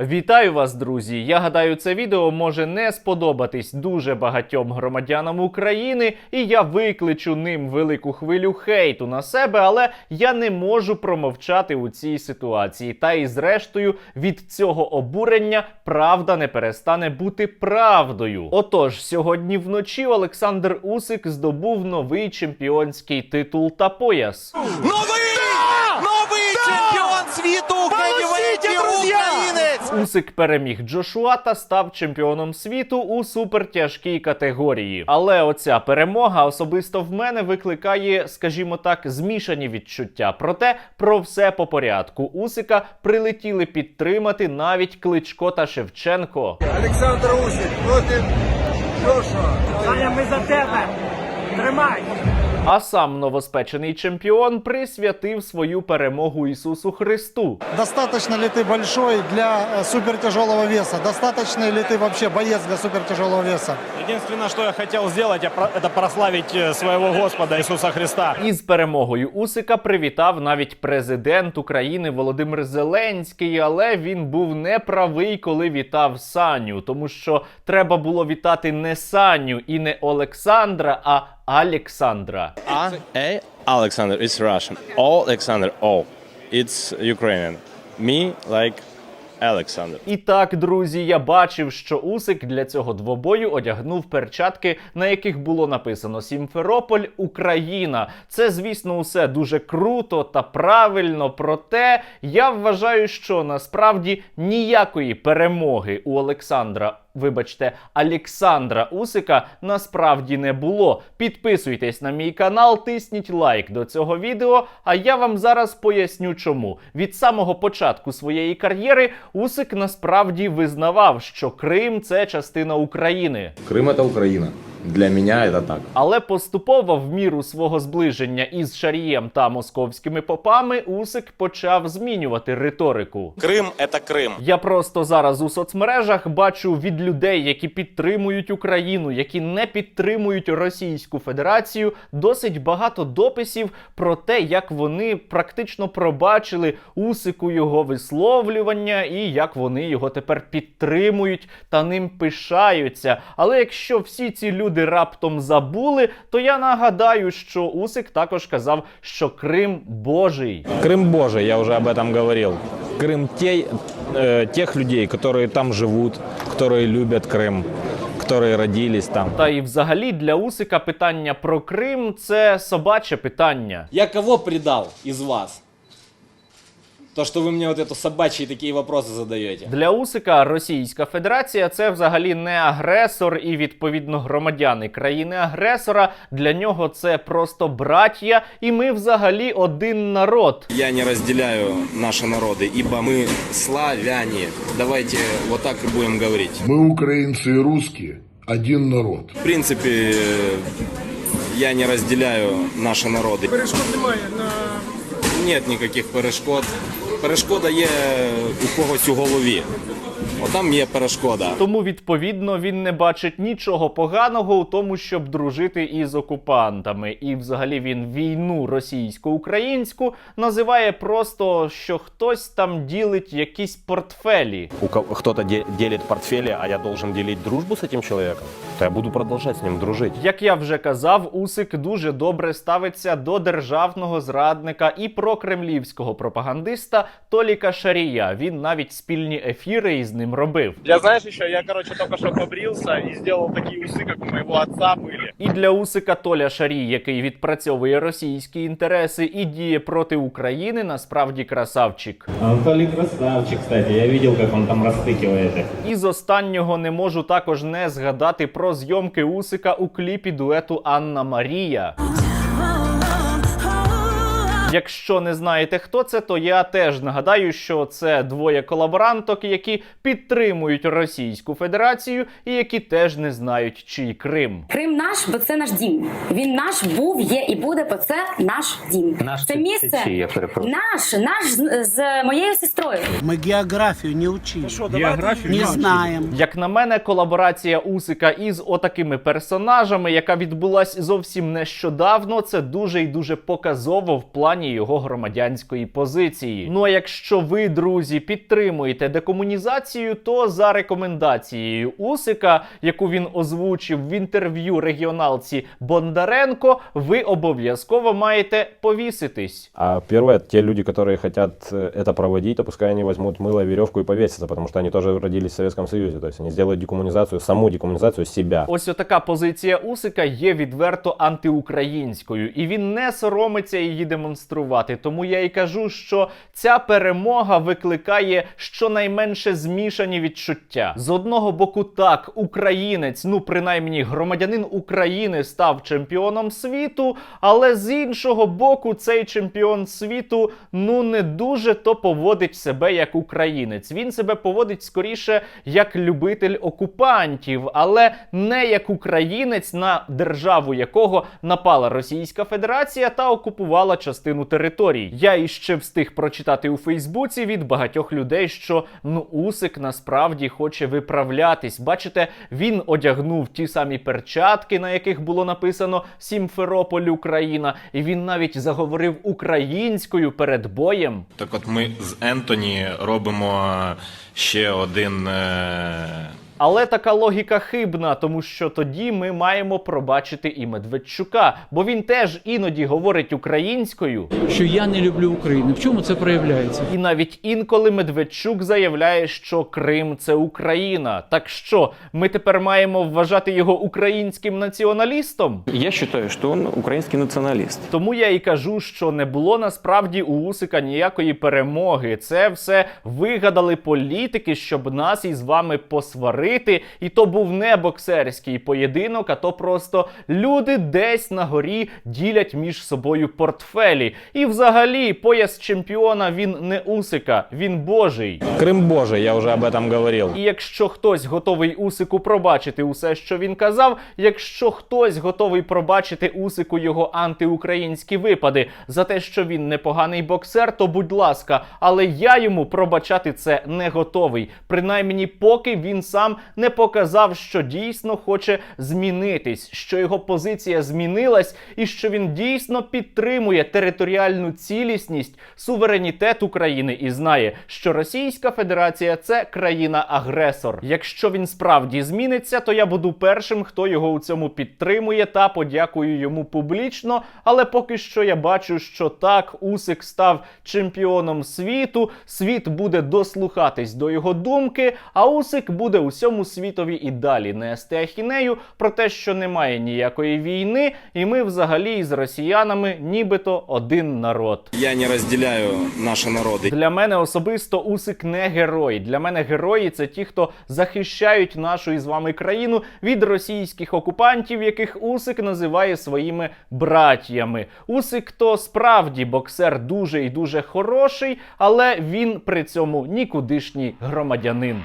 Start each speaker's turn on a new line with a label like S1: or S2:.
S1: Вітаю вас, друзі! Я гадаю, це відео може не сподобатись дуже багатьом громадянам України, і я викличу ним велику хвилю хейту на себе, але я не можу промовчати у цій ситуації. Та і зрештою від цього обурення правда не перестане бути правдою. Отож, сьогодні вночі Олександр Усик здобув новий чемпіонський титул та пояс.
S2: Новий! Новий чемпіон світу хевівейті українець!
S1: Усик переміг Джошуа та став чемпіоном світу у супертяжкій категорії. Але оця перемога особисто в мене викликає, скажімо так, змішані відчуття. Проте про все по порядку. Усика прилетіли підтримати навіть Кличко та Шевченко.
S3: Олександр Усик проти Джошуа.
S4: Саня, ми за тебе! Тримай!
S1: А сам новоспечений чемпіон присвятив свою перемогу Ісусу Христу.
S5: Достаточно ли ты большой для э, супертяжелого веса? Достаточно ли ты вообще боец для супертяжелого веса?
S4: Единственное, что я хотел сделать, я про- это прославить э, своего Господа Иисуса Христа.
S1: Із перемогою Усика привітав навіть президент України Володимир Зеленський, але він був неправий, коли вітав Саню, тому що треба було вітати не Саню і не Олександра, а Александра.
S6: A, A, Alexander, it's Russian. All Alexander, O, it's Ukrainian. Me, like Alexander.
S1: І так, друзі, я бачив, що Усик для цього двобою одягнув перчатки, на яких було написано Сімферополь, Україна. Це, звісно, усе дуже круто та правильно. Проте я вважаю, що насправді ніякої перемоги у Олександра. Вибачте, Олександра Усика насправді не було. Підписуйтесь на мій канал, тисніть лайк до цього відео. А я вам зараз поясню, чому від самого початку своєї кар'єри Усик насправді визнавав, що Крим це частина України.
S7: Крим це Украина. Для меня это так.
S1: Але поступово, в міру свого зближення із Шарієм та московськими попами, Усик почав змінювати риторику.
S2: Крим це Крим.
S1: Я просто зараз у соцмережах бачу від людей, які підтримують Україну, які не підтримують Російську Федерацію, досить багато дописів про те, як вони практично пробачили Усику його висловлювання і як вони його тепер підтримують та ним пишаються. Але якщо всі ці люди раптом забули, то я нагадаю, що Усик також казав, що Крим Божий.
S8: Крым Божий, я уже об этом говорил. Крым те, э, тех людей, которые там живут, которые любят Крым, которые родились там.
S1: Та і взагалі для Усика питання про Крим це собаче питання.
S9: Я кого предал из вас? То, что вы мне вот это собачьи такие вопросы задаете.
S1: Для Усика Російська Федерація це взагалі не агресор і відповідно громадяни країни-агресора. Для нього це просто браття, і ми взагалі один народ.
S9: Я не разделяю наши народы, ибо мы славяне. Давайте вот так и будем говорить.
S10: Мы, украинцы и русские, один народ.
S9: В принципе, э, я не разделяю наши народы.
S3: Перешкод немає на
S9: Нет никаких перешкод. Перешкода є у когось у голові. Отам є перешкода.
S1: Тому відповідно він не бачить нічого поганого у тому, щоб дружити із окупантами. І взагалі він війну російсько-українську називає просто, що хтось там ділить якісь портфелі.
S8: У кого- кто-то де- делит а я должен делить дружбу с этим человеком, то я буду продолжать с ним дружить.
S1: Як я вже казав, Усик дуже добре ставиться до державного зрадника і прокремлівського пропагандиста Толіка Шарія. Він навіть спільні ефіри із ним робив.
S4: Я знаешь еще, я, короче, только что побрился и сделал такие усы, как у моего отца были.
S1: І для Усика Толя Шарій, який відпрацьовує російські інтереси і діє проти України, насправді красавчик.
S11: Анатолий красавчик, кстати. Я видел, как он там растыкивает их.
S1: І з останнього не можу також не згадати про зйомки Усика у кліпі дуету Анна Марія. Якщо не знаєте, хто це, то я теж нагадаю, що це двоє колаборанток, які підтримують Російську Федерацію і які теж не знають, чий Крим.
S12: Крим наш, бо це наш дім. Він наш був, є і буде, бо це наш дім.
S8: Наш
S12: це
S8: це-
S12: місце
S8: це чий, я перепрошую?
S12: наш, наш з, з моєю сестрою.
S5: Мы географию не учили.
S4: Географию
S5: Не знаем.
S1: Як на мене, колаборація Усика із отакими персонажами, яка відбулась зовсім нещодавно, це дуже і дуже показово в плані плані його громадянської позиції. Ну а якщо ви, друзі, підтримуєте декомунізацію, то за рекомендацією Усика, яку він озвучив в інтерв'ю регіоналці Бондаренко, ви обов'язково маєте повіситись.
S8: А первое, те люди, которые хотят э, это проводить, то пускай они возьмут мыло, веревку и повесятся, потому что они тоже родились в Советском Союзе. То есть они сделают декоммунизацию, саму декоммунизацию себя.
S1: Ось отака позиція Усика є відверто антиукраїнською, і він не соромиться її демонструвати. Тому я і кажу, що ця перемога викликає щонайменше змішані відчуття. З одного боку, так, українець, ну принаймні громадянин України став чемпіоном світу, але з іншого боку, цей чемпіон світу ну не дуже то поводить себе як українець. Він себе поводить скоріше як любитель окупантів, але не як українець, на державу якого напала Російська Федерація та окупувала частину територій. Я іще встиг прочитати у Фейсбуці від багатьох людей, що ну Усик насправді хоче виправлятись. Бачите, він одягнув ті самі перчатки, на яких було написано Сімферополь Україна, і він навіть заговорив українською перед боєм.
S9: Так от ми з Ентоні робимо ще один. е,
S1: Але така логіка хибна, тому що тоді ми маємо пробачити і Медведчука, бо він теж іноді говорить українською.
S13: що я не люблю Україну. В чому це проявляється?
S1: І навіть інколи Медведчук заявляє, що Крим це Україна. Так що ми тепер маємо вважати його українським націоналістом?
S11: Я считаю, что он украинский националист.
S1: Тому я і кажу, що не було насправді у Усика ніякої перемоги. Це все вигадали політики, щоб нас із вами посварити. І то був не боксерський поєдинок, а то просто люди десь на горі ділять між собою портфелі. І взагалі пояс чемпіона він не Усика, він божий.
S8: Крым Божий, я уже об этом говорил.
S1: І якщо хтось готовий Усику пробачити усе, що він казав, якщо хтось готовий пробачити Усику його антиукраїнські випади за те, що він непоганий боксер, то будь ласка, але я йому пробачати це не готовий. Принаймні, поки він сам не показав, що дійсно хоче змінитись, що його позиція змінилась, і що він дійсно підтримує територіальну цілісність, суверенітет України і знає, що Російська Федерація це країна-агресор. Якщо він справді зміниться, то я буду першим, хто його у цьому підтримує та подякую йому публічно. Але поки що я бачу, що так Усик став чемпіоном світу. Світ буде дослухатись до його думки, а Усик буде усьому світові і далі нести ахінею про те, що немає ніякої війни, і ми взагалі із росіянами нібито один народ.
S9: Я не розділяю наші народи.
S1: Для мене особисто Усик не герой. Для мене герої це ті, хто захищають нашу із вами країну від російських окупантів, яких Усик називає своїми братьями. Усик то справді боксер дуже і дуже хороший, але він при цьому нікудишній громадянин.